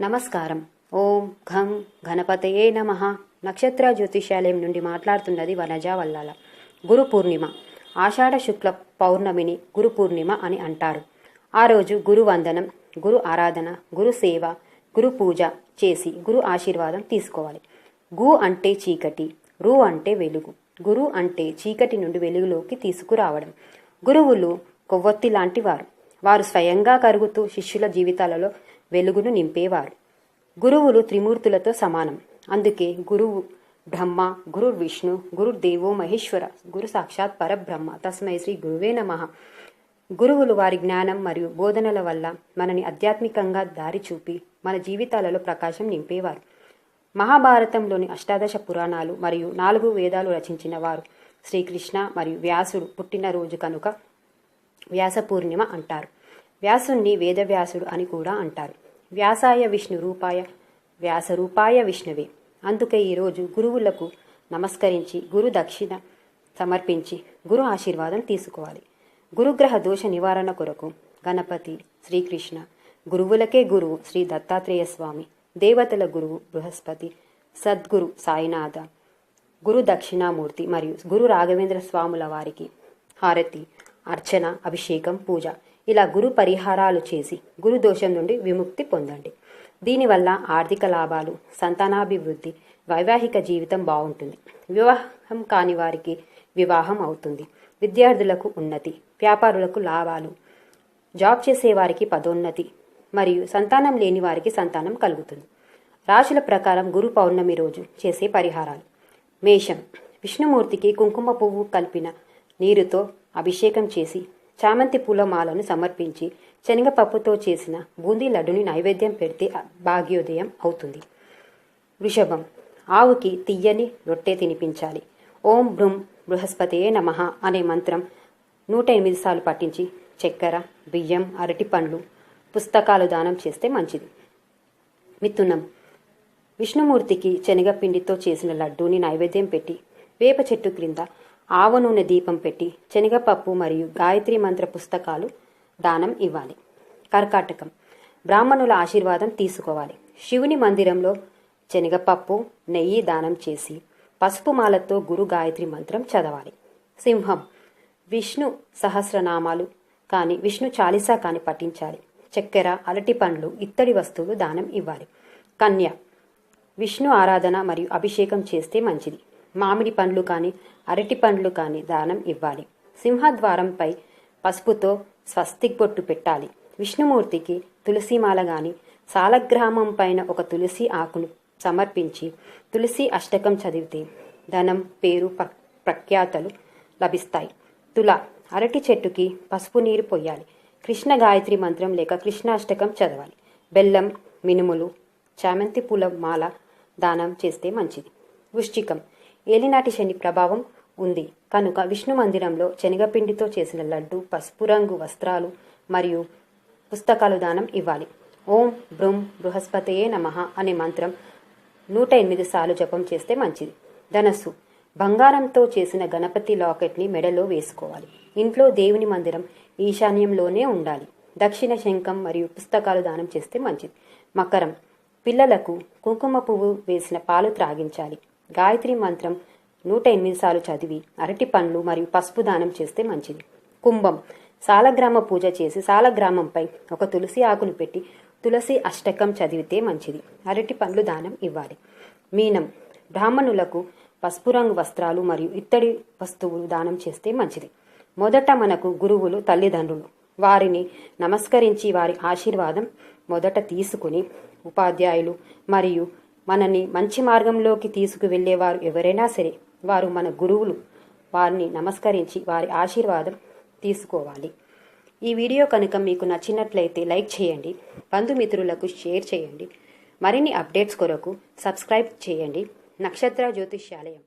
నమస్కారం. ఓం ఘం గణపతయే నమ. నక్షత్ర జ్యోతిషాలయం నుండి మాట్లాడుతున్నది వనజా వల్లాల. గురు పూర్ణిమ. ఆషాఢ శుక్ల పౌర్ణమిని గురు పూర్ణిమ అని అంటారు. ఆ రోజు గురు వందనం గురు ఆరాధన గురు సేవ గురు పూజ చేసి గురు ఆశీర్వాదం తీసుకోవాలి. గు అంటే చీకటి రు అంటే వెలుగు. గురు అంటే చీకటి నుండి వెలుగులోకి తీసుకురావడం. గురువులు కొవ్వొత్తి లాంటి వారు. వారు స్వయంగా కరుగుతూ శిష్యుల జీవితాలలో వెలుగును నింపేవారు గురువులు త్రిమూర్తులతో సమానం. అందుకే గురువు బ్రహ్మ గురు విష్ణు గురు దేవో మహేశ్వర గురు సాక్షాత్ పరబ్రహ్మ తస్మై శ్రీ గురువే నమ. గురువులు వారి జ్ఞానం మరియు బోధనల వల్ల మనని ఆధ్యాత్మికంగా దారి చూపి మన జీవితాలలో ప్రకాశం నింపేవారు. మహాభారతంలోని అష్టాదశ పురాణాలు మరియు నాలుగు వేదాలు రచించిన వారు శ్రీకృష్ణ మరియు వ్యాసుడు పుట్టినరోజు కనుక వ్యాస పూర్ణిమ అంటారు. వ్యాసుణ్ణి వేదవ్యాసుడు అని కూడా అంటారు. వ్యాసాయ విష్ణు రూపాయ వ్యాస రూపాయ విష్ణువే. అందుకే ఈరోజు గురువులకు నమస్కరించి గురు దక్షిణ సమర్పించి గురు ఆశీర్వాదం తీసుకోవాలి. గురుగ్రహ దోష నివారణ కొరకు గణపతి శ్రీకృష్ణ గురువులకే గురువు శ్రీ దత్తాత్రేయ స్వామి దేవతల గురువు బృహస్పతి సద్గురు సాయినాథ గురు దక్షిణామూర్తి మరియు గురు రాఘవేంద్ర స్వాముల వారికి హారతి అర్చన అభిషేకం పూజ. ఇలా గురు పరిహారాలు చేసి గురు దోషం నుండి విముక్తి పొందండి. దీనివల్ల ఆర్థిక లాభాలు సంతానాభివృద్ధి వైవాహిక జీవితం బాగుంటుంది. వివాహం కాని వారికి వివాహం అవుతుంది. విద్యార్థులకు ఉన్నతి వ్యాపారులకు లాభాలు జాబ్ చేసే వారికి పదోన్నతి మరియు సంతానం లేని వారికి సంతానం కలుగుతుంది. రాశుల ప్రకారం గురు పౌర్ణమి రోజు చేసే పరిహారాలు. మేషం విష్ణుమూర్తికి కుంకుమ పువ్వు కలిపిన నీరుతో అభిషేకం చేసి చామంతి పూల మాలను సమర్పించి శనగపప్పుతో చేసిన బూందీ లడ్డుని నైవేద్యం పెడితే భాగ్యోదయం అవుతుంది. వృషభం. ఆవుకి తియ్యని రొట్టె తినిపించాలి. ఓం భ్రూం బృహస్పతియే నమః అనే మంత్రం నూట ఎనిమిది సార్లు పట్టించి చక్కెర బియ్యం అరటి పండ్లు పుస్తకాలు దానం చేస్తే మంచిది. మిథునం. విష్ణుమూర్తికి శనగపిండితో చేసిన లడ్డూని నైవేద్యం పెట్టి వేప చెట్టు క్రింద ఆవ నూనె దీపం పెట్టి శనగపప్పు మరియు గాయత్రి మంత్ర పుస్తకాలు దానం ఇవ్వాలి. కర్కాటకం. బ్రాహ్మణుల ఆశీర్వాదం తీసుకోవాలి. శివుని మందిరంలో శనగపప్పు నెయ్యి దానం చేసి పసుపు మాలతో గురు గాయత్రి మంత్రం చదవాలి. సింహం. విష్ణు సహస్రనామాలు కానీ విష్ణు చాలీసా కానీ పఠించాలి. చక్కెర అరటి పండ్లు ఇత్తడి వస్తువులు దానం ఇవ్వాలి. కన్య. విష్ణు ఆరాధన మరియు అభిషేకం చేస్తే మంచిది. మామిడి పండ్లు కానీ అరటి పండ్లు కానీ దానం ఇవ్వాలి. సింహద్వారంపై పసుపుతో స్వస్తిక్ బొట్టు పెట్టాలి. విష్ణుమూర్తికి తులసిమాల గాని సాలగ్రామం పైన ఒక తులసి ఆకును సమర్పించి తులసి అష్టకం చదివితే ధనం పేరు ప్ర- ప్రఖ్యాతలు లభిస్తాయి. తుల అరటి చెట్టుకి పసుపు నీరు పొయ్యాలి కృష్ణ గాయత్రి మంత్రం లేక కృష్ణాష్టకం చదవాలి. బెల్లం మినుములు చామంతి పూల మాల దానం చేస్తే మంచిది. వృష్టికం ఏలినాటి శని ప్రభావం ఉంది. కనుక విష్ణు మందిరంలో శనగపిండితో చేసిన లడ్డు పసుపు రంగు వస్త్రాలు మరియు పుస్తకాలు దానం ఇవ్వాలి. ఓం బృం బృహస్పతయే నమః అనే మంత్రం నూట ఎనిమిది సార్లు జపం చేస్తే మంచిది. ధనస్సు. బంగారంతో చేసిన గణపతి లాకెట్ని మెడలో వేసుకోవాలి. ఇంట్లో దేవుని మందిరం ఈశాన్యంలోనే ఉండాలి. దక్షిణ శంఖం మరియు పుస్తకాలు దానం చేస్తే మంచిది. మకరం. పిల్లలకు కుంకుమ పువ్వు వేసిన పాలు త్రాగించాలి. గాయత్రి మంత్రం నూట ఎనిమిది సార్లు చదివి అరటి పండ్లు మరియు పసుపు దానం చేస్తే మంచిది. కుంభం. సాలగ్రామ పూజ చేసి సాలగ్రామంపై ఒక తులసి ఆకును పెట్టి తులసి అష్టకం చదివితే మంచిది. అరటి పండ్లు దానం ఇవ్వాలి. మీనం. బ్రాహ్మణులకు పసుపు రంగు వస్త్రాలు మరియు ఇత్తడి వస్తువులు దానం చేస్తే మంచిది. మొదట మనకు గురువులు తల్లిదండ్రులు వారిని నమస్కరించి వారి ఆశీర్వాదం మొదట తీసుకుని ఉపాధ్యాయులు మరియు మనని మంచి మార్గంలోకి తీసుకువెళ్ళేవారు ఎవరైనా సరే వారు మన గురువులు. వారిని నమస్కరించి వారి ఆశీర్వాదం తీసుకోవాలి. ఈ వీడియో కనుక మీకు నచ్చినట్లయితే లైక్ చేయండి బంధుమిత్రులకు షేర్ చేయండి. మరిన్ని అప్డేట్స్ కొరకు సబ్స్క్రైబ్ చేయండి. నక్షత్ర జ్యోతిష్యాలయం.